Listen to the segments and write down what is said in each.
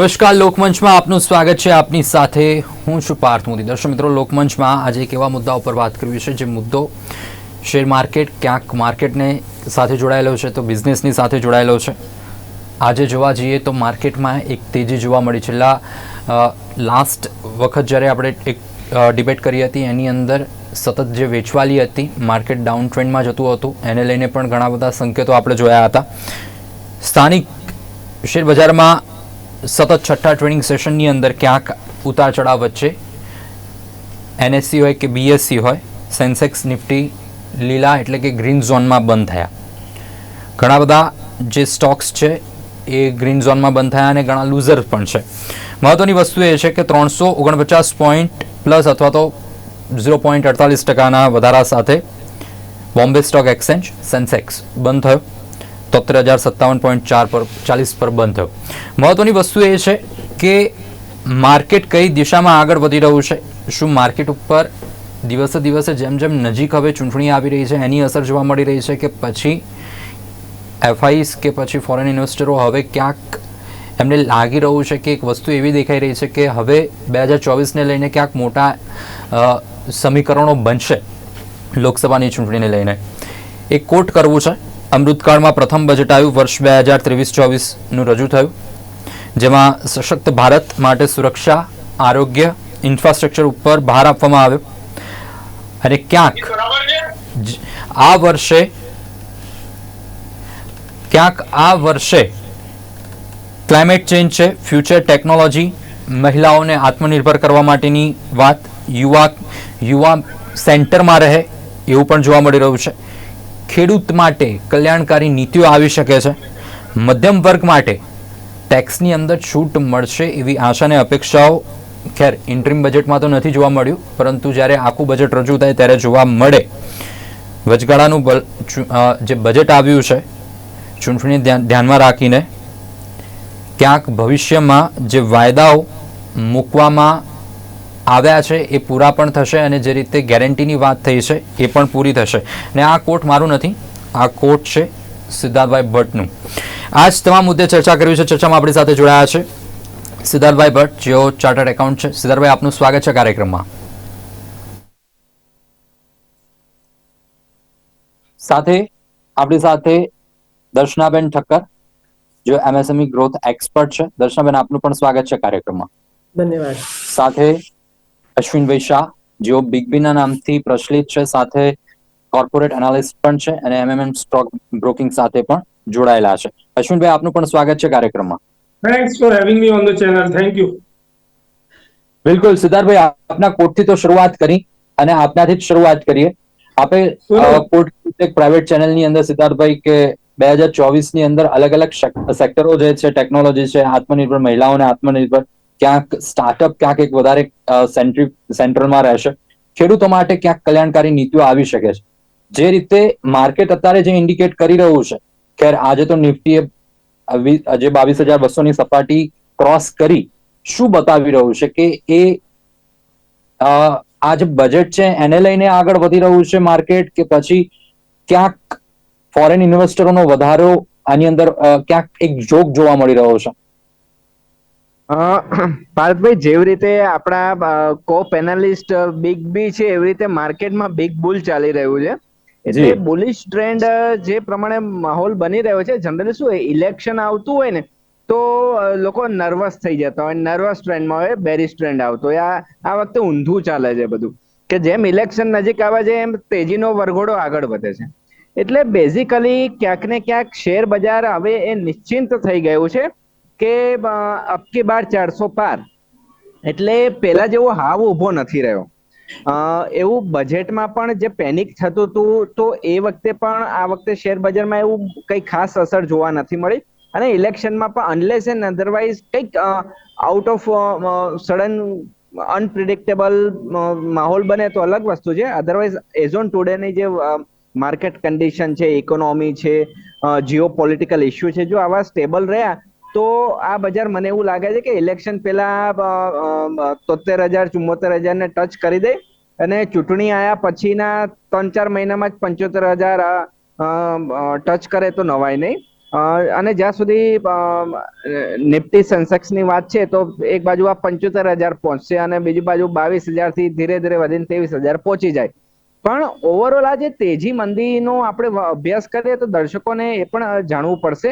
નમસ્કાર, લોકમંચમાં આપનું સ્વાગત છે. આપની સાથે હું છું પાર્થ મોદી. દર્શક મિત્રો, લોકમંચમાં આજે એક એવા મુદ્દા ઉપર વાત કરવી છે જે મુદ્દો શેર માર્કેટ, ક્યાંક માર્કેટને સાથે જોડાયેલો છે તો બિઝનેસની સાથે જોડાયેલો છે. આજે જોવા જઈએ તો માર્કેટમાં એક તેજી જોવા મળી. છેલ્લા લાસ્ટ વખત જ્યારે આપણે એક ડિબેટ કરી હતી, એની અંદર સતત જે વેચવાલી હતી, માર્કેટ ડાઉન ટ્રેન્ડમાં જતું હતું, એને લઈને પણ ઘણા બધા સંકેતો આપણે જોયા હતા. સ્થાનિક શેર બજારમાં સતત છઠ્ઠા ટ્રેનિંગ સેશનની અંદર ક્યાંક ઉતાર ચઢાવ વચ્ચે એનએસસી હોય કે બીએસસી હોય, સેન્સેક્સ, નિફ્ટી, લીલા એટલે કે ગ્રીન ઝોનમાં બંધ થયા. ઘણા બધા જે સ્ટોક્સ છે એ ગ્રીન ઝોનમાં બંધ થયા અને ઘણા લૂઝર પણ છે. મહત્વની વસ્તુ એ છે કે ત્રણસો ઓગણપચાસ પોઈન્ટ પ્લસ અથવા તો ઝીરો પોઈન્ટ અડતાલીસ ટકાના વધારા સાથે બોમ્બે સ્ટોક એક્સચેન્જ, સેન્સેક્સ બંધ થયો. તોતેર હજાર સત્તાવન પોઈન્ટ ચાર પર, ચાલીસ પર બંધ થયો. મહત્વની વસ્તુ એ છે કે માર્કેટ કઈ દિશામાં આગળ વધી રહ્યું છે? શું માર્કેટ ઉપર દિવસે દિવસે જેમ જેમ નજીક હવે ચૂંટણી આવી રહી છે, એની અસર જોવા મળી રહી છે કે પછી એફઆઈસ કે પછી ફોરેન ઇન્વેસ્ટરો હવે ક્યાંક એમને લાગી રહ્યું છે કે એક વસ્તુ એવી દેખાઈ રહી છે કે હવે બે હજાર ચોવીસને લઈને ક્યાંક મોટા સમીકરણો બનશે લોકસભાની ચૂંટણીને લઈને. એક કોટ કરવું છે. અમૃતકાળમાં પ્રથમ બજેટ આવ્યું. વર્ષ બે હજાર ત્રેવીસ ચોવીસનું રજૂ થયું. જેમાં સશક્ત ભારત માટે સુરક્ષા આરોગ્ય ઇન્ફ્રાસ્ટ્રક્ચર ઉપર ભાર આપવામાં આવ્યો. અને ક્યાંક આ વર્ષે ક્યાંક આ વર્ષે ક્લાઇમેટ ચેન્જ છે ફ્યુચર ટેકનોલોજી મહિલાઓને આત્મનિર્ભર કરવા માટેની વાત યુવા યુવા સેન્ટરમાં રહે એવું પણ જોવા મળી રહ્યું છે. ખેડૂત માટે કલ્યાણકારી નીતિઓ આવી શકે છે. મધ્યમ વર્ગ માટે ટેક્સની અંદર છૂટ મળશે એવી આશા અને અપેક્ષાઓ ખેર ઇન્ટ્રીમ બજેટમાં તો નથી જોવા મળ્યું, પરંતુ જ્યારે આખું બજેટ રજૂ થાય ત્યારે જોવા મળે. વચગાળાનું જે બજેટ આવ્યું છે ચૂંટણી ધ્યાનમાં રાખીને ક્યાંક ભવિષ્યમાં જે વાયદાઓ મૂકવામાં આવ્યા છે એ પૂરા પણ થશે અને જે રીતે ગેરંટીની વાત થઈ છે એ પણ પૂરી થશે. ને આ કોટ મારું નથી આ કોટ છે સિદ્ધાર્થભાઈ ભટ્ટનું. આજ તમામ મુદ્દે ચર્ચા કરવી છે ચર્ચામાં આપણી સાથે જોડાયા છે સિદ્ધાર્થભાઈ ભટ્ટ જેઓ ચાર્ટર્ડ એકાઉન્ટ છે. સિદ્ધાર્થભાઈ આપનું સ્વાગત છે કાર્યક્રમમાં. સાથે આપણી સાથે દર્શનાબેન ઠક્કર જો એમએસએમઈ ગ્રોથ એક્સપર્ટ છે. દર્શનાબેન આપનું પણ સ્વાગત છે કાર્યક્રમમાં. ધન્યવાદ. સાથે અશ્વિનભાઈ શાહ જેઓ બિગ બીના નામથી પ્રચલિત છે સાથે કોર્પોરેટ એનાલિસ્ટ પણ છે અને એમએમએમ સ્ટોક બ્રોકિંગ સાથે પણ જોડાયેલા છે. અશ્વિનભાઈ આપનું પણ સ્વાગત છે કાર્યક્રમમાં. Thanks for having me on the channel thank you બિલકુલ. સિદ્ધાર્થભાઈ આપના કોટથી તો શરૂઆત કરી અને આપનાથી જ શરૂઆત કરીએ. આપે કોટ એક પ્રાઇવેટ ચેનલની અંદર સિદ્ધાર્થભાઈ કે બે હજાર ચોવીસની અંદર અલગ અલગ સેક્ટરો જે છે ટેકનોલોજી છે આત્મનિર્ભર મહિલાઓને આત્મનિર્ભર ક્યાંક સ્ટાર્ટઅપ ક્યાંક એક વધારે સેન્ટ્રી સેન્ટ્રલમાં રહેશે. ખેડૂતો માટે ક્યાંક કલ્યાણકારી નીતિઓ આવી શકે છે. જે રીતે માર્કેટ અત્યારે જે ઇન્ડિકેટ કરી રહ્યું છે ખેર આજે તો નિફ્ટીએ જે બાવીસ હજાર બસો ની સપાટી ક્રોસ કરી, શું બતાવી રહ્યું છે કે એ આ જે બજેટ છે એને લઈને આગળ વધી રહ્યું છે માર્કેટ કે પછી ક્યાંક ફોરેન ઇન્વેસ્ટરોનો વધારો આની અંદર ક્યાંક એક જોગ જોવા મળી રહ્યો છે. પાર્થભાઈ જેવી રીતે આપણા કો પેનાલિસ્ટ બિગ બી છે એવી રીતે માર્કેટમાં બિગ બુલ ચાલી રહ્યું છે. એટલે જી. બુલિશ ટ્રેન્ડ જે પ્રમાણે માહોલ બની રહ્યો છે જનરલી શું ઇલેક્શન આવતું હોય ને તો લોકો નર્વસ થઈ જતા હોય નર્વસ ટ્રેન્ડમાં હોય બેરિશ ટ્રેન્ડ આવતો હોય. આ આ વખતે ઊંધું ચાલે છે બધું. કે જેમ ઇલેક્શન નજીક આવે છે એમ તેજીનો વરઘોડો આગળ વધે છે. એટલે બેઝિકલી ક્યાંક ને ક્યાંક શેર બજાર હવે એ નિશ્ચિંત થઈ ગયું છે. કે અબકી બાર ચારસો પાર. એટલે પેલા જેવો હાવ ઊભો નથી રહ્યો. એવું બજેટમાં પણ જે પેનિક થતું હતું તો એ વખતે પણ, આ વખતે શેર બજારમાં એવું કઈ ખાસ અસર જોવા નથી મળી. અને ઇલેક્શનમાં પણ અનલેસ એન્ડ અધરવાઇઝ કંઈક આઉટ ઓફ સડન અનપ્રિડિક્ટેબલ માહોલ બને તો અલગ વસ્તુ છે. અધરવાઇઝ એઝ ઓન ટુડેની જે માર્કેટ કન્ડિશન છે ઇકોનોમી છે જીઓ પોલિટિકલ ઇસ્યુ છે, જો આવા સ્ટેબલ રહ્યા તો આ બજાર મને એવું લાગે છે કે ઇલેક્શન પહેલા તોતેર હજાર ચુમ્મોતેર હજાર ને ટચ કરી દે અને ચૂંટણી આયા પછીના ત્રણ ચાર મહિનામાં જ પંચોતેર હજાર ટચ કરે તો નવાય નહીં. અને જ્યાં સુધી નિફ્ટી સેન્સેક્સની વાત છે, તો એક બાજુ આ પંચોતેર હજાર પહોંચશે અને બીજી બાજુ બાવીસ હજારથી ધીરે ધીરે વધીને ત્રેવીસ હજાર પહોંચી જાય. પણ ઓવરઓલ આ જે તેજી મંદીનો આપણે અભ્યાસ કરીએ તો દર્શકોને એ પણ જાણવું પડશે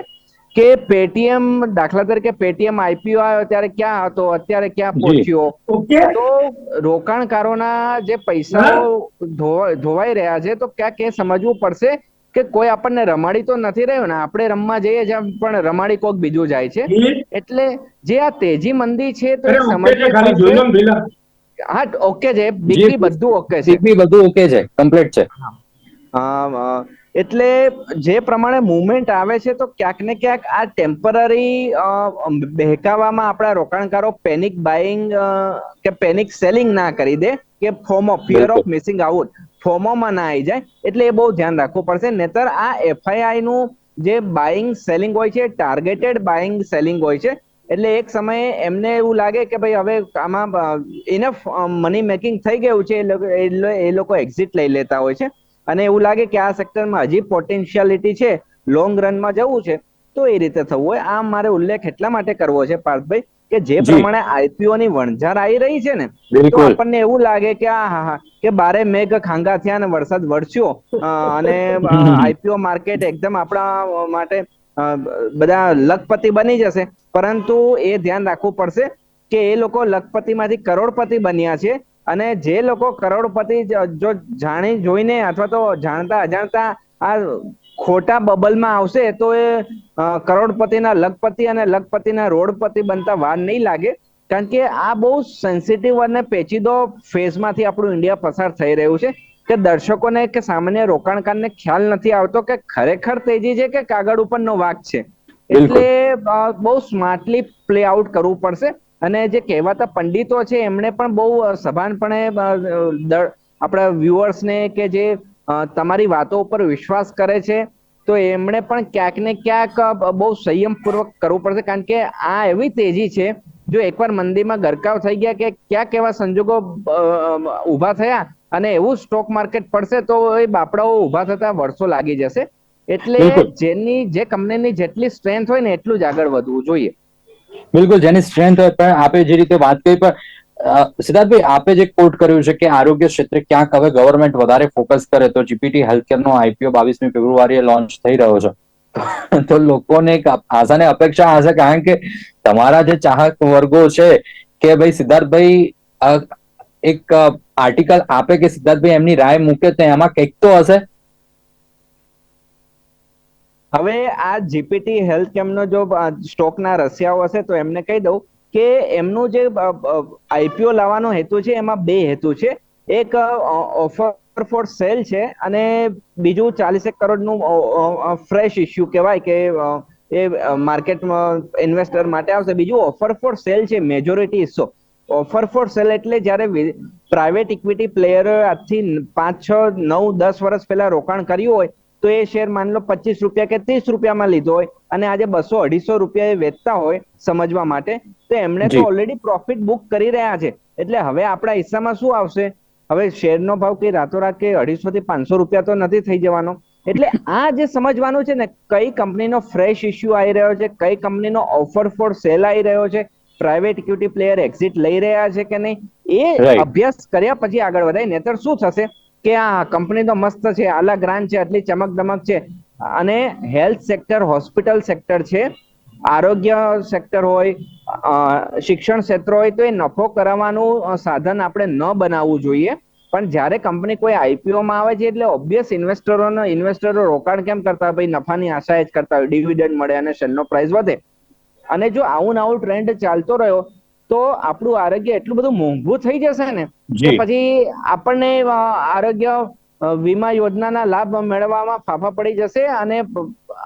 કે પેટીએમ દાખલા તરીકે પેટીએમ આઈપીઓ આવ્યો ત્યારે ક્યાં હતો? અત્યારે ક્યાં જી. પહોંચ્યો? તો રોકાણકારોના જે પૈસાઓ ધોવા- ધોવાઈ રહ્યા છે તો ક્યાંક એ સમજવું પડશે કે કોઈ આપણને રમાડી તો નથી રહ્યો ને. આપણે રમવા જઈએ છીએ પણ રમાડી કોક બીજું જાય છે. એટલે જે આ તેજી મંદી છે તો એ સમજવું હા ઓકે છે. બીજી બધું ઓકે છે. બધું ઓકે છે. કમ્પ્લીટ છે. અ, એટલે જે પ્રમાણે મુવમેન્ટ આવે છે તો ક્યાંક ને ક્યાંક આ ટેમ્પરરી બહેકાવામાં આપણા રોકાણકારો પેનિક બાઇંગ કે પેનિક સેલિંગ ના કરી દે કે FOMO fear of missing out ફોર્મોમાં ના આવી જાય. એટલે એ બહુ ધ્યાન રાખવું પડશે. નહીતર આ એફઆઈઆઈ નું જે બાઇંગ સેલિંગ હોય છે ટાર્ગેટેડ બાઇંગ સેલિંગ હોય છે એટલે એક સમયે એમને એવું લાગે કે ભાઈ હવે આમાં ઇનફ મની મેકિંગ થઈ ગયું છે એ લોકો એક્ઝિટ લઈ લેતા હોય છે. અને એવું લાગે કે આ સેક્ટરમાં હજી પોટેન્શિયાલિટી છે લોંગ રનમાં જવું છે તો એ રીતે થવું હોય. આ મારે ઉલ્લેખ એટલા માટે કરવો છે પાર્થભાઈ કે જે પ્રમાણે આઈપીઓ ની વણઝાર આવી રહી છે ને તો આપણને એવું લાગે કે આ હા હા કે બારે મેઘ ખાંગા થયા અને વરસાદ વરસ્યો. અને આઈપીઓ માર્કેટ એકદમ આપણા માટે બધા લખપતિ બની જશે. પરંતુ એ ધ્યાન રાખવું પડશે કે એ લોકો લખપતિમાંથી કરોડપતિ બન્યા છે. અને જે લોકો કરોડપતિ જો જાણી જોઈને અથવા તો જાણતા અજાણતા આ ખોટા બબલમાં આવશે તો એ કરોડપતિના લખપતિ અને લખપતિના રોડપતિ બનતા વાર નહીં લાગે. કારણ કે આ બહુ સેન્સિટિવ અને પેચીદો ફેઝમાંથી આપણું ઇન્ડિયા પસાર થઈ રહ્યું છે કે દર્શકોને કે સામાન્ય રોકાણકારને ખ્યાલ નથી આવતો કે ખરેખર તેજી છે કે કાગળ ઉપરનો વાક છે. એટલે બહુ સ્માર્ટલી પ્લે આઉટ કરવું પડશે. અને જે કહેવાતા પંડિતો છે એમણે પણ બહુ સભાનપણે આપણા વ્યુઅર્સને કે જે તમારી વાતો ઉપર વિશ્વાસ કરે છે તો એમણે પણ ક્યાંક ને ક્યાંક બહુ સંયમપૂર્વક કરવું પડશે. કારણ કે આ એવી તેજી છે જો એકવાર મંદીમાં ગરકાવ થઈ ગયા કે ક્યાંક એવા સંજોગો ઊભા થયા અને એવું સ્ટોક માર્કેટ પડશે તો એ બાપડાઓ ઊભા થતા વર્ષો લાગી જશે. એટલે. જેની જે કંપનીની જેટલી સ્ટ્રેન્થ હોય ને એટલું જ આગળ વધવું જોઈએ. બિલકુલ, જેની સ્ટ્રેન્થ હોય, પણ આપે જે રીતે વાત કરી, પણ સિદ્ધાર્થભાઈ, આપે જે કોટ કર્યું છે કે આરોગ્ય ક્ષેત્રે ક્યાંક હવે ગવર્મેન્ટ વધારે ફોકસ કરે તો જીપીટી હેલ્થકેર નો આઈપીઓ બાવીસમી ફેબ્રુઆરીએ લોન્ચ થઈ રહ્યો છે. તો લોકોને એક આશા ને અપેક્ષા હશે, કારણ કે તમારા જે ચાહક વર્ગો છે કે ભાઈ સિદ્ધાર્થભાઈ એક આર્ટિકલ આપે કે સિદ્ધાર્થભાઈ એમની રાય મૂકે તો એમાં કંઈક તો હશે? હવે આ જીપીટી હેલ્થ કેમ્પનો જો સ્ટોકના રસિયાઓ હશે તો એમને કહી દઉં કે એમનું જે આઈપીઓ લાવવાનો હેતુ છે, એમાં બે હેતુ છે. એક ઓફર ફોર સેલ છે અને બીજું ચાલીસેક કરોડનું ફ્રેશ ઇસ્યુ કહેવાય કે એ માર્કેટમાં ઇન્વેસ્ટર માટે આવશે. બીજું ઓફર ફોર સેલ છે મેજોરિટી હિસ્સો ઓફર ફોર સેલ એટલે જ્યારે પ્રાઇવેટ ઇક્વિટી પ્લેયરો આજથી પાંચ, છ, નવ, દસ વર્ષ પહેલા રોકાણ કર્યું હોય તો એ શેર માની લો પચીસ રૂપિયા કે ત્રીસ રૂપિયામાં લીધો હોય અને આજે બસો અઢીસો રૂપિયા એ વેચતા હોય સમજવા માટે તો એમણે તો ઓલરેડી પ્રોફિટ બુક કરી રહ્યા છે. એટલે હવે આપણા હિસ્સામાં શું આવશે? હવે શેરનો ભાવ કે રાતોરાત કે અઢીસો થી પાંચસો રૂપિયા તો નથી થઈ જવાનો. એટલે આ જે સમજવાનું છે ને કઈ કંપનીનો ફ્રેશ ઇસ્યુ આવી રહ્યો છે કઈ કંપનીનો ઓફર ફોર સેલ આવી રહ્યો છે પ્રાઇવેટ ઇક્વિટી પ્લેયર એક્ઝિટ લઈ રહ્યા છે કે નહીં એ અભ્યાસ કર્યા પછી આગળ વધાય નહીતર શું થશે? કે આ કંપની તો મસ્ત છે, આલા ગ્રાન્ડ છે, આટલી ચમક દમક છે. અને હેલ્થ સેક્ટર હોસ્પિટલ સેક્ટર છે, આરોગ્ય સેક્ટર હોય શિક્ષણ ક્ષેત્ર હોય, તો એ નફો કરાવવાનું સાધન આપણે ન બનાવવું જોઈએ. પણ જ્યારે કંપની કોઈ આઈપીઓમાં આવે છે, એટલે ઓબ્વિયસ ઇન્વેસ્ટરોનો ઇન્વેસ્ટરો રોકાણ કેમ કરતા? ભાઈ, નફાની આશા જ કરતા હોય. ડિવિડન્ડ મળે અને શેરનો પ્રાઇસ વધે. અને જો આવું નવું ટ્રેન્ડ ચાલતો રહ્યો તો આપણું આરોગ્ય એટલું બધું મોંઘું થઈ જશે ને કે પછી આપણને આરોગ્ય વીમા યોજનાના લાભ મેળવવામાં ફાફા પડી જશે અને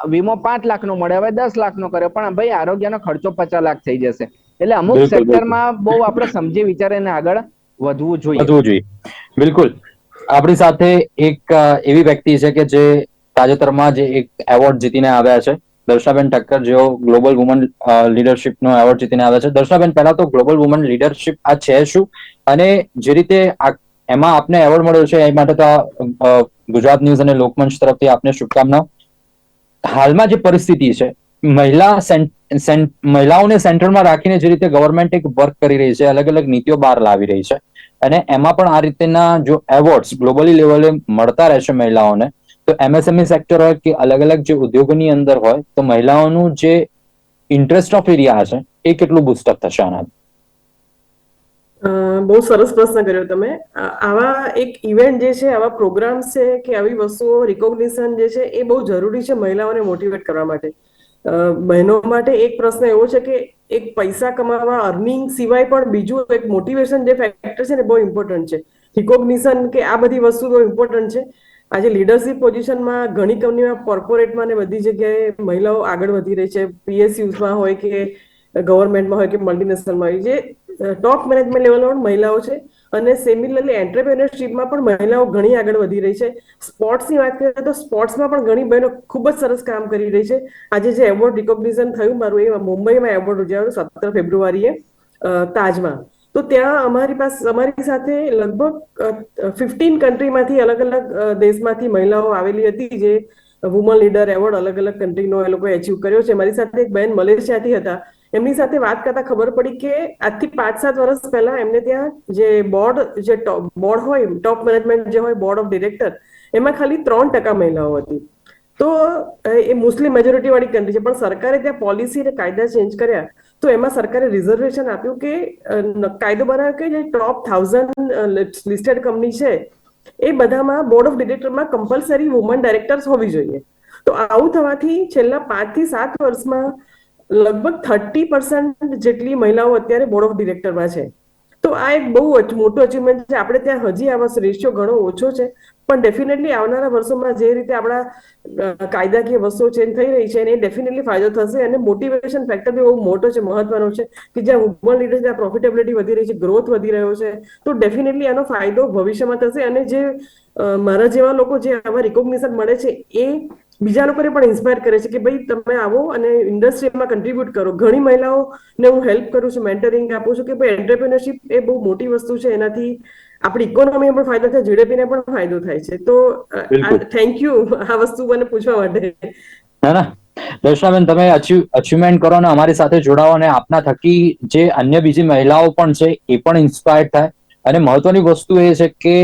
વીમો પાંચ લાખ નો મળે હવે દસ લાખ નો કર્યો પણ ભાઈ આરોગ્યનો ખર્ચો પચાસ લાખ થઈ જશે. એટલે અમુક. સેક્ટરમાં બહુ આપણે સમજી વિચારીને આગળ વધવું જોઈએ. વધવું જોઈએ. બિલકુલ. આપણી સાથે એક એવી વ્યક્તિ છે કે જે તાજેતરમાં જે એક એવોર્ડ જીતીને આવ્યા છે. દર્શનાબેન ઠક્કર, જેઓ ગ્લોબલ વુમન લીડરશિપ નો એવોર્ડ જીતીને આવ્યા છે. દર્શનાબેન પહેલા તો ગ્લોબલ વુમન લીડરશિપ આ છે શું? અને જે રીતે એમાં આપને એવોર્ડ મળ્યો છે, એ માટે તો ગુજરાત ન્યૂઝ અને લોકમંચ તરફથી આપને શુભકામનાઓ હાલમાં જે પરિસ્થિતિ છે, મહિલા મહિલાઓને સેન્ટરમાં રાખીને જે રીતે ગવર્મેન્ટ એક વર્ક કરી રહી છે, અલગ અલગ નીતિઓ બહાર લાવી રહી છે. અને એમાં પણ આ રીતના જો એવોર્ડ્સ ગ્લોબલી લેવલે મળતા રહેશે મહિલાઓને તો એમએસએમઈ સેક્ટર હોય કે અલગ અલગ જે ઉદ્યોગોની અંદર હોય તો મહિલાઓનું જે ઇન્ટરેસ્ટ ઓફ એરિયા છે એ કેટલું બુસ્ટઅપ થશે આનાથી? અ, બહુ સરસ પ્રશ્ન કર્યો તમે. આવા એક ઇવેન્ટ જે છે આવા પ્રોગ્રામ્સ છે કે આવી વસ્તુઓ રિકોગ્નિશન જે છે એ બહુ જરૂરી છે મહિલાઓને મોટિવેટ કરવા માટે. બહેનો માટે એક પ્રશ્ન એવો છે કે એક પૈસા કમાવા અર્નિંગ સિવાય પણ બીજું એક મોટિવેશન જે ફેક્ટર છે ને બહુ ઇમ્પોર્ટન્ટ છે. રિકોગ્નિશન કે આ બધી વસ્તુ બહુ ઇમ્પોર્ટન્ટ છે. આજે લીડરશિપ પોઝિશનમાં ઘણી કંપનીમાં કોર્પોરેટમાં ને બધી જગ્યાએ મહિલાઓ આગળ વધી રહી છે. પીએસયુમાં હોય કે ગવર્મેન્ટમાં હોય કે મલ્ટીનેશનલમાં હોય. જે ટોપ મેનેજમેન્ટ લેવલ પણ મહિલાઓ છે અને સિમિલરલી એન્ટરપ્રેન્યોરશિપમાં પણ મહિલાઓ ઘણી આગળ વધી રહી છે. સ્પોર્ટ્સની વાત કરીએ તો સ્પોર્ટ્સમાં પણ ઘણી બહેનો ખૂબ જ સરસ કામ કરી રહી છે. આજે જે એવોર્ડ રિકોગ્નિશન થયું, મારું એ મુંબઈમાં એવોર્ડ ઉજવાયો સત્તર ફેબ્રુઆરીએ તાજમાં તો ત્યાં અમારી પાસે, અમારી સાથે લગભગ ફિફ્ટીન કન્ટ્રીમાંથી અલગ અલગ દેશમાંથી મહિલાઓ આવેલી હતી જે વુમન લીડર એવોર્ડ અલગ અલગ કન્ટ્રીનો એ લોકોએ એચીવ કર્યો છે. મારી સાથે એક બેન મલેશિયાથી હતા. એમની સાથે વાત કરતા ખબર પડી કે આજથી પાંચ સાત વર્ષ પહેલા એમને ત્યાં જે બોર્ડ જે ટોપ બોર્ડ હોય ટોપ મેનેજમેન્ટ જે હોય બોર્ડ ઓફ ડિરેક્ટર એમાં ખાલી ત્રણ ટકા મહિલાઓ હતી. તો એ મુસ્લિમ મેજોરિટી વાળી કન્ટ્રી છે. પણ સરકારે ત્યાં પોલિસી અને કાયદા ચેન્જ કર્યા. તો એમાં સરકારે રિઝર્વેશન આપ્યું કે કાયદો બનાવ્યો કે જે ટોપ થાઉઝન્ડ લિસ્ટેડ કંપની છે, એ બધામાં બોર્ડ ઓફ ડિરેક્ટરમાં કમ્પલસરી વુમન ડાયરેક્ટર્સ હોવી જોઈએ. તો આવું થવાથી છેલ્લા પાંચથી સાત વર્ષમાં લગભગ થર્ટી પર્સન્ટ જેટલી મહિલાઓ અત્યારે બોર્ડ ઓફ ડિરેક્ટરમાં છે. તો આ એક બહુ મોટો અચીવમેન્ટ છે. આપણે ત્યાં હજી આવા રેશિયો ઘણો ઓછો છે. પણ ડેફિનેટલી આવનારા વર્ષોમાં જે રીતે આપણા કાયદાકીય વસ્તુઓ ચેન્જ થઈ રહી છે એને ડેફિનેટલી ફાયદો થશે અને મોટિવેશન ફેક્ટર બી બહુ મોટો છે, મહત્વનો છે કે જ્યાં વુમન લીડર ત્યાં પ્રોફિટેબિલિટી વધી રહી છે ગ્રોથ વધી રહ્યો છે, તો ડેફિનેટલી આનો ફાયદો ભવિષ્યમાં થશે અને જે મારા જેવા લોકો જે આવા રિકોગ્નિશન મળે છે એ બીજા લોકોને પણ ઇન્સ્પાયર કરે છે કે ભાઈ તમે આવો અને ઇન્ડસ્ટ્રીમાં કન્ટ્રીબ્યુટ કરો. ઘણી મહિલાઓને હું હેલ્પ કરું છું મેન્ટરિંગ આપું છું કે ભાઈ એન્ટરપ્રિનરશિપ એ બહુ મોટી વસ્તુ છે. એનાથી આપણી ઇકોનોમી પણ ફાયદો થાય જીડીપીને પણ ફાયદો થાય છે. તો થેન્ક યુ આ વસ્તુ મને પૂછવા માટે. ના ના. દર્શનાબેન તમે અચીવમેન્ટ કરો અને અમારી સાથે જોડાઓ અને આપના થકી જે અન્ય બીજી મહિલાઓ પણ છે એ પણ ઇન્સ્પાયર થાય. અને મહત્વની વસ્તુ એ છે કે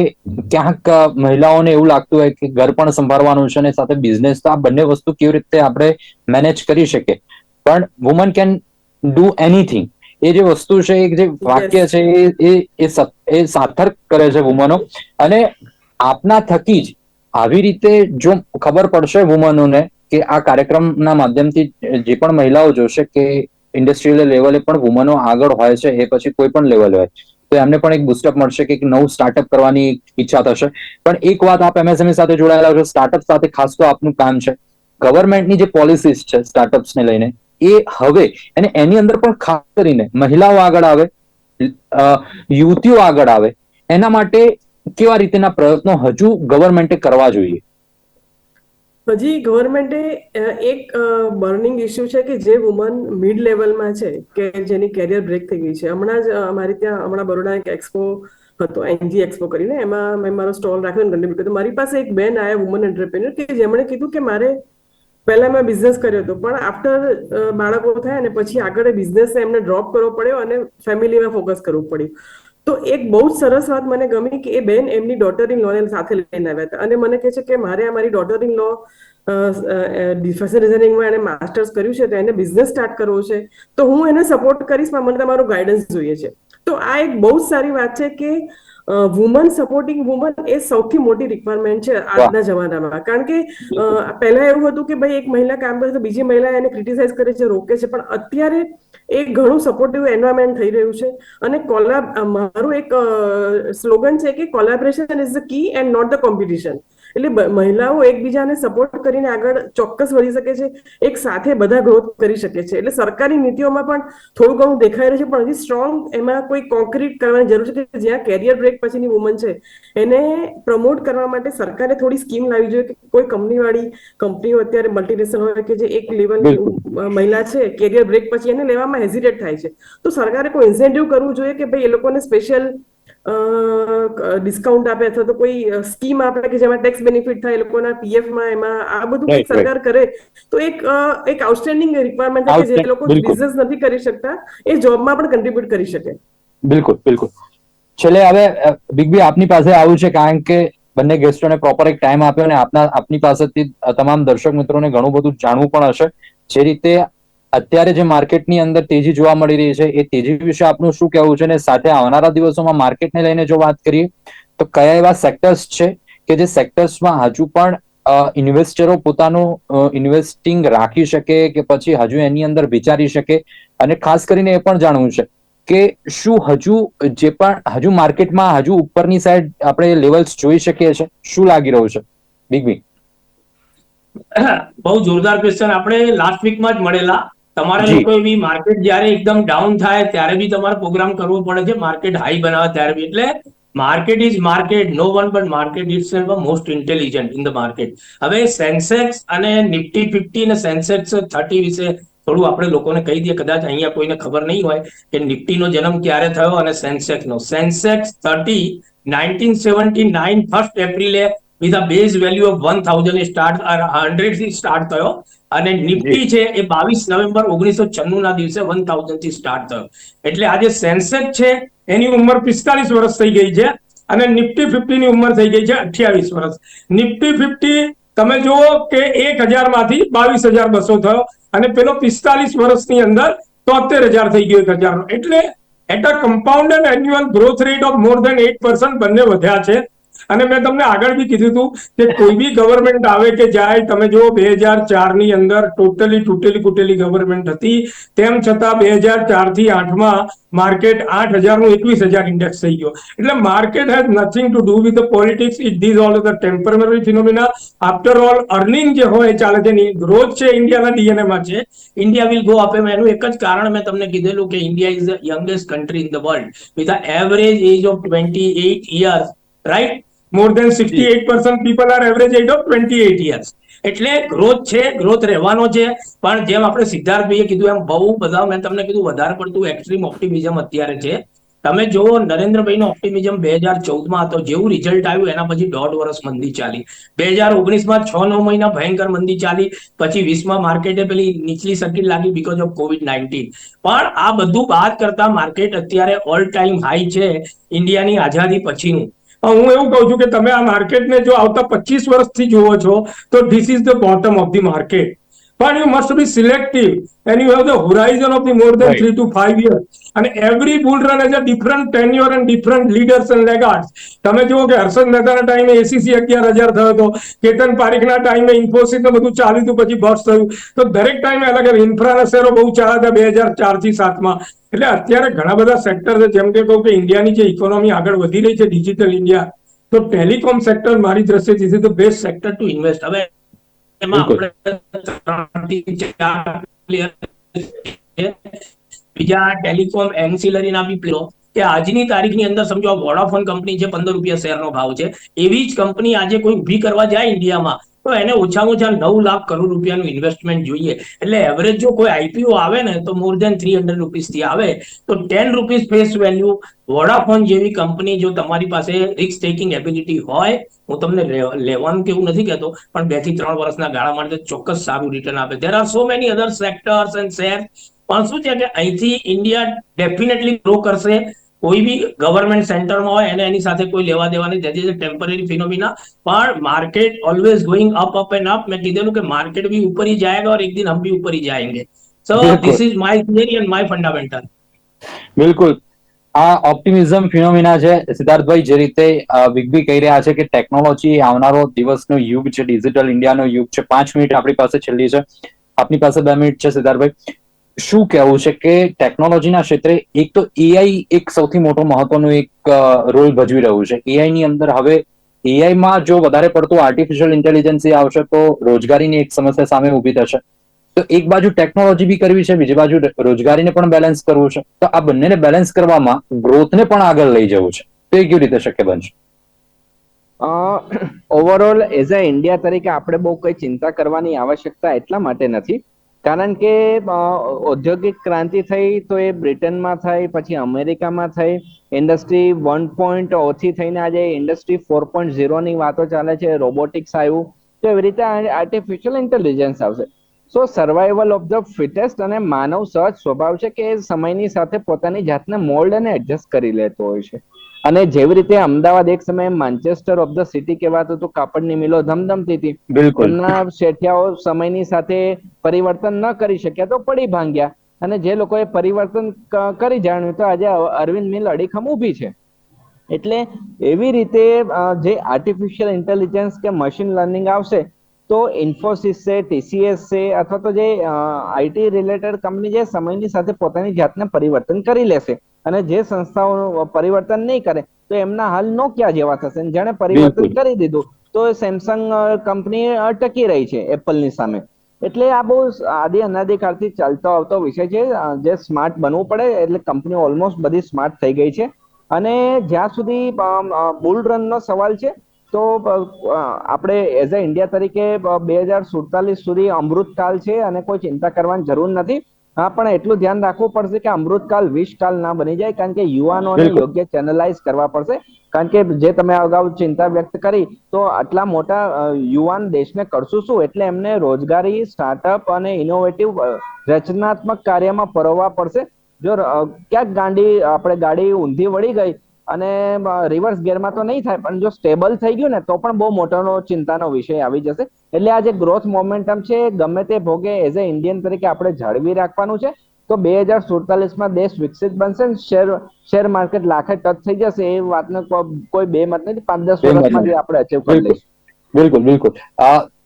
ક્યાંક મહિલાઓને એવું લાગતું હોય કે ઘર પણ સંભાળવાનું છે અને સાથે બિઝનેસ તો આ બંને વસ્તુ કેવી રીતે આપણે મેનેજ કરી શકીએ. પણ વુમન કેન ડુ એનીથિંગ એ જે વસ્તુ છે, એ જે વાક્ય છે, એ એ સાર્થક કરે છે વુમનો અને આપના થકી જ આવી રીતે જો ખબર પડશે વુમનોને કે આ કાર્યક્રમના માધ્યમથી જે પણ મહિલાઓ જોશે કે ઇન્ડસ્ટ્રીયલ લેવલે પણ વુમનો આગળ હોય છે, એ પછી કોઈ પણ લેવલ હોય. તો એમને પણ એક બુસ્ટઅપ મળશે કે નવું સ્ટાર્ટઅપ કરવાની ઈચ્છા થશે. પણ એક વાત આપ એમએસએમઈ સાથે જોડાયેલા છો સ્ટાર્ટઅપ સાથે ખાસ તો આપનું કામ છે. ગવર્મેન્ટની જે પોલિસીસ છે સ્ટાર્ટઅપ્સને લઈને, એ હવે, અને એની અંદર પણ ખાસ કરીને મહિલાઓ આગળ આવે યુવતીઓ આગળ આવે, એના માટે કેવા રીતેના પ્રયત્નો હજુ ગવર્મેન્ટે કરવા જોઈએ? હજી ગવર્મેન્ટે એક બર્નિંગ ઇસ્યુ છે કે જે વુમન મિડ લેવલમાં છે કે જેની કેરિયર બ્રેક થઈ ગઈ છે. હમણાં જ અમારી ત્યાં હમણાં બરોડા એક એક્સપો હતો એનજી એક્સપો કરીને. એમાં મેં મારો સ્ટોલ રાખ્યો કન્ટ્રીબ્યુટ તો મારી પાસે એક બેન આયા વુમન એન્ટરપ્રેન્યોર કે જેમણે કીધું કે મારે પહેલા મેં બિઝનેસ કર્યો હતો, પણ આફ્ટર બાળકો થયા અને પછી આગળ બિઝનેસ એમને ડ્રોપ કરવો પડ્યો અને ફેમિલીમાં ફોકસ કરવું પડ્યું. તો એક બહુ જ સરસ વાત મને ગમી કે એ બેન એમની ડોટર ઇન લોને સાથે લઈને આવ્યા હતા. અને મને કહે છે કે મારે મારી ડોટર ઇન લો ફેશન ડિઝાઇનિંગમાં એને માસ્ટર્સ કર્યું છે, તો એને બિઝનેસ સ્ટાર્ટ કરવો છે. તો હું એને સપોર્ટ કરીશ, પણ મને તમારું ગાઈડન્સ જોઈએ છે. તો આ એક બહુ જ સારી વાત છે કે વુમન સપોર્ટિંગ વુમન એ સૌથી મોટી રિક્વાયરમેન્ટ છે આજના જમાનામાં. કારણ કે પહેલા એવું હતું કે ભાઈ એક મહિલા કામ કરે તો બીજી મહિલા એને ક્રિટિસાઇઝ કરે છે રોકે છે. પણ અત્યારે એ ઘણું સપોર્ટિવ એન્વાયરમેન્ટ થઈ રહ્યું છે. અને કોલાબ મારું એક સ્લોગન છે કે collaboration is the key and not the competition એટલે મહિલાઓ એકબીજાને સપોર્ટ કરીને આગળ ચોક્કસ વધી શકે છે એક સાથે બધા ગ્રોથ કરી શકે છે. એટલે સરકારી નીતિઓમાં પણ થોડું ઘણું દેખાઈ રહ્યું છે પણ હજી સ્ટ્રોંગ એમાં કોઈ કોન્ક્રીટ કરવાની જરૂર છે કે જ્યાં કેરિયર બ્રેક પછીની વુમન છે એને પ્રમોટ કરવા માટે સરકારે થોડી સ્કીમ લાવવી જોઈએ કે કોઈ કંપનીવાળી કંપનીઓ અત્યારે મલ્ટીનેશનલ હોય કે જે એક લેવલની મહિલા છે કેરિયર બ્રેક પછી એને લેવામાં હેઝિટેટ થાય છે. તો સરકારે કોઈ ઇન્સેન્ટિવ કરવું જોઈએ કે ભાઈ એ લોકોને સ્પેશિયલ ડિસ્કાઉન્ટ આપે અથવા તો કોઈ સ્કીમ આપે કે જેમાં ટેક્સ બેનિફિટ થાય એ લોકોના પીએફમાં એમાં આ બધું સરકાર કરે તો એક એક આઉટસ્ટેન્ડિંગ રિક્વાયરમેન્ટ કે જે લોકો બિઝનેસ નથી કરી શકતા એ જોબમાં પણ કન્ટ્રીબ્યુટ કરી શકે. બિલકુલ બિલકુલ. છેલ્લે હવે બિગ બી આપની પાસે આવ્યું છે કારણ કે બંને ગેસ્ટોને પ્રોપર એક ટાઈમ આપ્યો અને આપના આપની પાસેથી તમામ દર્શક મિત્રોને ઘણું બધું જાણવું પણ હશે. જે રીતે અત્યારે જે માર્કેટની અંદર તેજી જોવા મળી રહી છે, એ તેજી વિશે આપનું શું કહેવું છે? અને સાથે આવનારા દિવસોમાં માર્કેટને લઈને જો વાત કરીએ, તો કયા એવા સેક્ટર્સ છે કે જે સેક્ટર્સમાં હજુ પણ ઇન્વેસ્ટરો પોતાનું ઇન્વેસ્ટિંગ રાખી શકે કે પછી હજુ એની અંદર વિચારી શકે? અને ખાસ કરીને એ પણ જાણવું છે કે શું હજુ જે પણ, હજુ માર્કેટમાં હજુ ઉપરની સાઈડ આપણે લેવલ્સ જોઈ શકીએ છીએ? શું લાગી રહ્યું છે? બિગ બી બહુ જોરદાર ક્વેશ્ચન આપણે લાસ્ટ વીકમાં જ મળેલા. તમારે. લોકો એવી માર્કેટ જ્યારે એકદમ ડાઉન થાય ત્યારે બી તમારે પ્રોગ્રામ કરવો પડે છે. માર્કેટ હાઈ બનાવે ત્યારે બી. એટલે market is market no one but market is most intelligent in the market હવે સેન્સેક્સ અને નિફ્ટી ફિફ્ટી અને સેન્સેક્સ થર્ટી વિશે થોડું આપણે લોકોને કહી દઈએ. કદાચ અહીંયા કોઈને ખબર નહીં હોય કે નિફ્ટીનો જન્મ ક્યારે થયો અને સેન્સેક્સનો Sensex thirty nineteen seventy nine first એપ્રિલે with a base value of one thousand start હંડ્રેડથી start થયો અને નિફ્ટી છે એ બાવીસ નવેમ્બર ઓગણીસો છન્નું ના દિવસે વન થાઉઝન્ડથી સ્ટાર્ટ થયો. એટલે આજે સેન્સેક્સ છે એની ઉંમર પિસ્તાલીસ વર્ષ થઈ ગઈ છે અને નિફ્ટી ફિફ્ટી ની ઉંમર થઈ ગઈ છે અઠ્યાવીસ વર્ષ. નિફ્ટી ફિફ્ટી તમે જુઓ કે એક હજારમાંથી બાવીસ હજાર બસો થયો અને પેલો પિસ્તાલીસ વર્ષની અંદર તોતેર હજાર થઈ ગયો એક હજાર એટલે at a compound annual growth rate of more than eight percent બંને વધ્યા છે. અને મેં તમને આગળ બી કીધું હતું કે કોઈ બી ગવર્મેન્ટ આવે કે જાય, તમે જો બે હજાર ચારની અંદર ટોટલી તૂટેલી ફૂટેલી ગવર્મેન્ટ હતી. તેમ છતાં બે હજાર ચારથી આઠમાં માર્કેટ આઠ હજારનું એકવીસ હજાર ઇન્ડેક્સ થઈ ગયો. એટલે market has nothing to do with politics it these all the temporary phenomena after all earning જે હોય ચાલે છે ગ્રોથ છે ઇન્ડિયાના ડીએનએ માં છે. ઇન્ડિયા વિલ ગો અપ એમ એનું એક જ કારણ મેં તમને કીધેલું કે India is the youngest country in the world with average age of twenty eight years right more than sixty eight percent people are average age of twenty eight years એટલે ગ્રોથ છે ગ્રોથ રહેવાનો છે. પણ જેમ આપણે સિદ્ધાર્થભાઈએ કીધું એમ બહુ બધા મેં તમને કીધું વધારે પડતું એક્સ્ટ્રીમ ઓપ્ટિમિઝમ અત્યારે છે. તમે જુઓ નરેન્દ્રભાઈનો ઓપ્ટિમિઝમ બે હજાર ચૌદમાં હતો. જેવું રિઝલ્ટ આવ્યું એના પછી દોઢ વર્ષ મંદી ચાલી. બે હજાર ઓગણીસમાં છ નવ મહિના ભયંકર મંદી ચાલી. પછી વીસમાં માર્કેટે પેલી નીચલી સર્કિટ લાગી બીકોઝ ઓફ કોવિડ નાઇન્ટીન પણ આ બધું બાદ કરતા માર્કેટ અત્યારે ઓલ ટાઈમ હાઈ છે. ઇન્ડિયાની આઝાદી પછીનું. હું એવું કહું છું કે તમે આ માર્કેટને જો આવતા પચીસ વર્ષથી જુઓ છો, તો this is the bottom of the market પણ you must be selective and you have the horizon of the more than Right. three to five years. અને every bull run as a different tenure and different leaders and laggards તમે જુઓ કે હર્ષદ મહેતાના ટાઈમે ACC અગિયાર હજાર થયો હતો. કેતન પારીખના ટાઈમે ઇન્ફોસિસ ને બધું ચાલ્યું હતું પછી બસ થયું. તો દરેક ટાઈમે અલગ અલગ ઇન્ફ્રાના શેરો બહુ ચાલ્યા હતા બે હજાર ચારથી સાતમાં એટલે અત્યારે ઘણા બધા સેક્ટર છે જેમ કે કહું કે ઇન્ડિયાની જે ઇકોનોમી આગળ વધી રહી છે ડિજિટલ ઇન્ડિયા. તો ટેલિકોમ સેક્ટર મારી દ્રષ્ટિએ this is the best sector to invest હવે એમાં આપણે. બીજા ટેલિકોમ એન્સિલરીના બી પ્લેયરો કે આજની તારીખની અંદર સમજો વોડાફોન કંપની છે પંદર રૂપિયા શેરનો ભાવ છે એવી જ કંપની આજે કોઈ ઊભી કરવા જાય ઇન્ડિયામાં તો એને ઓછામાં ઓછા નવ લાખ કરોડ રૂપિયાનું ઇન્વેસ્ટમેન્ટ જોઈએ. એટલે એવરેજ જો કોઈ આઈપીઓ આવે ને, તો મોર દેન થ્રી હંડ્રેડ રૂપીસથી આવે. તો ten rupees face value Vodafone જેવી કંપની જો તમારી પાસે રિસ્ક ટેકિંગ એબિલિટી હોય, હું તમને લેવાનું કે એવું નથી કહેતો, પણ બેથી ત્રણ વર્ષના ગાળા માટે ચોક્કસ સારું રિટર્ન આપે. There are so many other sectors and share પણ શું છે કે અહીંથી ઇન્ડિયા ડેફિનેટલી ગ્રો કરશે. કોઈ બી ગવર્મેન્ટ સેન્ટરમાં હોય એને એની સાથે કોઈ લેવા દેવા નહીં તેથી ટેમ્પરરી ફિનોમિના પણ market always going up up and up મેં કીધેલું કે માર્કેટ भी ऊपर ही जाएगा और एक दिन हम भी ऊपर ही जाएंगे so बिल्कुल। this is my theory and my fundamental બિલકુલ આ ઓપ્ટિમિઝમ ફિનોમિના છે સિદ્ધાર્થભાઈ જે રીતે વિગબી કહી રહ્યા છે કે ટેકનોલોજી આવનારો દિવસનો યુગ છે ડિજિટલ ઇન્ડિયાનો યુગ છે પાંચ મિનિટ આપણી પાસે છેલ્લી છે આપની પાસે બે મિનિટ છે સિદ્ધાર્થભાઈ શું કહેવું છે કે ટેકનોલોજીના ક્ષેત્રે એક તો એઆઈ એક સૌથી મોટો મહત્વનો એક રોલ ભજવી રહ્યું છે. એઆઈ ની અંદર હવે એઆઈ માં જો વધારે પડતું આર્ટિફિશિયલ ઇન્ટેલિજન્સ આવશે તો રોજગારીની એક સમસ્યા સામે ઊભી થશે. તો એક બાજુ ટેકનોલોજી બી કરવી છે, બીજી બાજુ રોજગારીને પણ બેલેન્સ કરવું છે. તો આ બંનેને બેલેન્સ કરવામાં ગ્રોથને પણ આગળ લઈ જવું છે. તો એ કેવી રીતે શક્ય બનશે? ઓવરઓલ એઝ અ ઇન્ડિયા તરીકે આપણે બહુ કઈ ચિંતા કરવાની આવશ્યકતા એટલા માટે નથી. કારણ કે ઔદ્યોગિક ક્રાંતિ થઈ તો એ બ્રિટનમાં થઈ, પછી અમેરિકામાં થઈ. ઇન્ડસ્ટ્રી વન પોઈન્ટ ઓથી થઈને આજે ઇન્ડસ્ટ્રી ફોર પોઈન્ટ ઝીરોની વાતો ચાલે છે, રોબોટિક્સ આવ્યું. તો એવી રીતે આર્ટિફિશિયલ ઇન્ટેલિજન્સ આવશે. So survival of the fittest અને માનવ સહજ સ્વભાવ છે કે એ સમયની સાથે પોતાની જાતને મોલ્ડ અને એડજસ્ટ કરી લેતો હોય છે. અને જેવી રીતે અમદાવાદ એક સમયે માન્ચેસ્ટર ઓફ ધ સિટી કહેવાતું હતું કાપડની મિલો ધમધમતી હતી. બિલકુલ. શેઠિયાઓ સમયની સાથે પરિવર્તન ન કરી શક્યા તો પડી ભાંગ્યા. અને જે લોકોએ પરિવર્તન કરી જાણ્યું તો આજે અરવિંદ મિલ અડીખમ ઊભી છે. એટલે એવી રીતે જે આર્ટિફિશિયલ ઇન્ટેલિજન્સ કે મશીન લર્નિંગ આવશે તો ઇન્ફોસિસ છે ટીસીએસ છે અથવા તો જે આઈટી રિલેટેડ કંપની જે સમયની સાથે પોતાની જાતને પરિવર્તન કરી લેશે. અને જે સંસ્થાઓ પરિવર્તન નહીં કરે તો એમના હાલ નોકિયા જેવા થશે. જેણે પરિવર્તન કરી દીધું તો સેમસંગ કંપની ટકી રહી છે એપલની સામે. એટલે આ બહુ આદિ અનાદિકાળથી ચાલતો આવતો વિષય છે જે સ્માર્ટ બનવું પડે એટલે કંપનીઓ ઓલમોસ્ટ બધી સ્માર્ટ થઈ ગઈ છે. અને જ્યાં સુધી બુલ રનનો સવાલ છે તો આપણે એઝ અ ઇન્ડિયા તરીકે બે હજાર સુડતાલીસ સુધી અમૃતકાલ છે અને કોઈ ચિંતા કરવાની જરૂર નથી. હા પણ એટલું ધ્યાન રાખવું પડશે કે અમૃતકાલ વિષકાલ ના બની જાય કારણ કે યુવાનોને યોગ્ય ચેનલાઇઝ કરવા પડશે. કારણ કે જે તમે અગાઉ ચિંતા વ્યક્ત કરી તો આટલા મોટા યુવાન દેશને કરશું શું? એટલે એમને રોજગારી સ્ટાર્ટઅપ અને ઇનોવેટિવ રચનાત્મક કાર્યમાં પરોવવા પડશે. જો ક્યાંક ગાંડી આપણે ગાડી ઊંધી વળી ગઈ અને રિવર્સ ગેરમાં તો નહીં થાય પણ જો સ્ટેબલ થઈ ગયું ને તો પણ બહુ મોટોનો ચિંતાનો વિષય આવી જશે. એટલે આ જે ગ્રોથ મોમેન્ટમ છે ગમે તે ભોગે એઝ અ ઇન્ડિયન તરીકે આપણે જાળવી રાખવાનું છે. તો બે હજાર સુડતાલીસમાં દેશ વિકસિત બનશે શેર શેર માર્કેટ લાખે ટચ થઈ જશે એ વાતનો કોઈ બે મત નથી પાંચ દસ વર્ષમાં આપણે અચીવ કરી. લઈશું બિલકુલ બિલકુલ.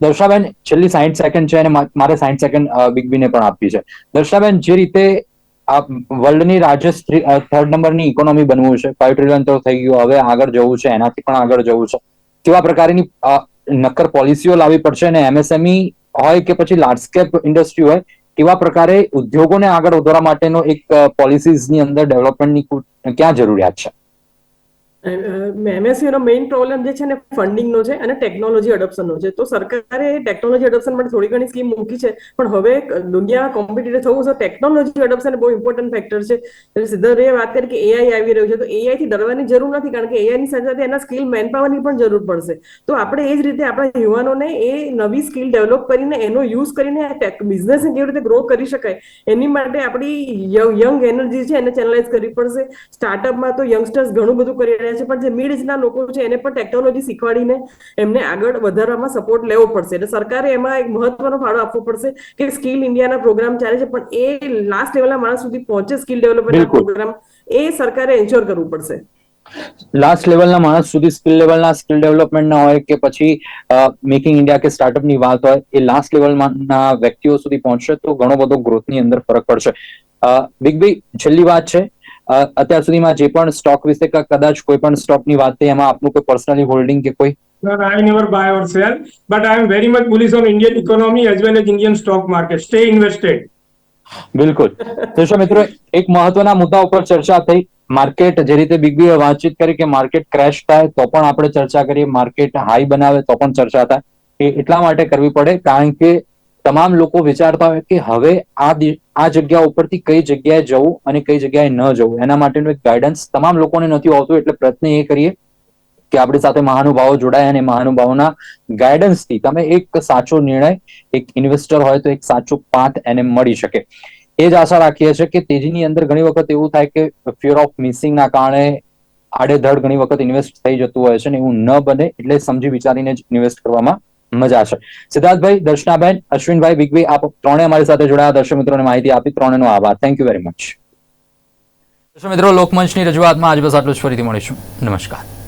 દર્શાબેન છેલ્લી સાઈઠ સેકન્ડ છે અને મારે સાઈઠ સેકન્ડ બિગ બીને પણ આપવી છે. દર્શાબેન જે રીતે આ વર્લ્ડની રાજ્ય થર્ડ નંબરની ઇકોનોમી બનવું છે. ફાઈવ ટ્રિલિયન તો થઈ ગયું. હવે આગળ જવું છે. એનાથી પણ આગળ જવું છે. કેવા પ્રકારની નક્કર પોલિસીઓ લાવવી પડશે અને એમએસએમઈ હોય કે પછી લાર્જ ઇન્ડસ્ટ્રી હોય, કેવા પ્રકારે ઉદ્યોગોને આગળ વધારવા માટેનો એક પોલિસીઝની અંદર ડેવલપમેન્ટની ક્યાં જરૂરિયાત છે? એમએસસી નો મેઇન પ્રોબ્લેમ જે છે ને ફંડિંગનો છે અને ટેકનોલોજી અડોપ્શનનો છે. તો સરકારે ટેકનોલોજી અડોપ્શન માટે થોડી ઘણી સ્કીમ મૂકી છે, પણ હવે દુનિયા કોમ્પિટિટિવ થવું છે ટેકનોલોજી અડોપ્શન બહુ ઇમ્પોર્ટન્ટ ફેક્ટર છે. એટલે એ વાત કરી કે એઆઈ આવી રહ્યું છે, તો એઆઈ થી ડરવાની જરૂર નથી, કારણ કે એઆઈની સાથે સાથે એના સ્કિલ મેન પાવરની પણ જરૂર પડશે. તો આપણે એ જ રીતે આપણા યુવાનોને એ નવી સ્કિલ ડેવલપ કરીને એનો યુઝ કરીને બિઝનેસ કેવી રીતે ગ્રો કરી શકાય, એની માટે આપણી યંગ એનર્જી છે એને ચેનલાઇઝ કરવી પડશે. સ્ટાર્ટઅપમાં તો યંગસ્ટર્સ ઘણું બધું કરી રહ્યા છે પણ જે મિડ એજના લોકો છે એને પણ ટેકનોલોજી શીખવાડીને એમને આગળ વધારવામાં સપોર્ટ લેવો પડશે. એટલે સરકારે એમાં એક મહત્વનો ફાળો આપવો પડશે કે સ્કિલ ઇન્ડિયાના પ્રોગ્રામ ચાલે છે પણ એ લાસ્ટ લેવલના માણસ સુધી પહોંચે સ્કિલ ડેવલપમેન્ટ પ્રોગ્રામ એ સરકારે એન્શ્યોર કરવું પડશે. લાસ્ટ લેવલના માણસ સુધી સ્કિલ લેવલના સ્કિલ ડેવલપમેન્ટના હોય કે પછી મેકિંગ ઇન્ડિયા કે સ્ટાર્ટઅપની વાત હોય એ લાસ્ટ લેવલના વ્યક્તિઓ સુધી પહોંચશે તો ઘણો બધો ગ્રોથની અંદર ફરક પડશે. બિગ બી છેલ્લી વાત છે અત્યાર સુધીમાં જે પણ સ્ટોક વિશે કદાચ કોઈ પણ સ્ટોકની વાત થઈ એમાં આપનું કોઈ પર્સનલી હોલ્ડિંગ કે કોઈ? Sir, I never buy or sell, but I am very much bullish on Indian economy as well as Indian stock market. Stay invested. બિલકુલ. દર્શક મિત્રો એક મહત્વના મુદ્દા ઉપર ચર્ચા થઈ. માર્કેટ જે રીતે બિગ બી વાતચીત કરી કે માર્કેટ ક્રેશ થાય તો પણ આપણે ચર્ચા કરીએ. માર્કેટ હાઈ બનાવે તો પણ ચર્ચા થાય. એ એટલા માટે કરવી પડે કારણ કે તમામ લોકો વિચારતા હોય કે હવે આ આ જગ્યા ઉપરથી કઈ જગ્યાએ જવું અને કઈ જગ્યાએ ન જવું, એના માટેનું એક ગાઈડન્સ તમામ લોકોને નથી આવતું, એટલે પ્રયત્ન એ કરીએ કે આપણી સાથે મહાનુભાવો જોડાય અને મહાનુભાવોના ગાઈડન્સથી તમે એક સાચો નિર્ણય, એક ઇન્વેસ્ટર હોય તો એક સાચો પાથ એને મળી શકે. એ જ આશા રાખીએ છીએ કે તેજીની અંદર ઘણી વખત એવું થાય કે ફિયર ઓફ મિસિંગના કારણે આડેધડ ઘણી વખત ઇન્વેસ્ટ થઈ જતું હોય છે ને એવું ન બને, એટલે સમજી વિચારીને જ ઇન્વેસ્ટ કરવામાં મજા છે સિદ્ધાર્થભાઈ, દર્શનાબેન, અશ્વિનભાઈ બિગભાઈ આપ ત્રણે અમારી સાથે જોડાયા. દર્શક મિત્રોને માહિતી આપી ત્રણેનો આભાર. થેન્ક યુ વેરી મચ દર્શક મિત્રો, લોકમંચની રજૂઆતમાં આજ બસ આટલું જ. ફરીથી મળીશું. નમસ્કાર.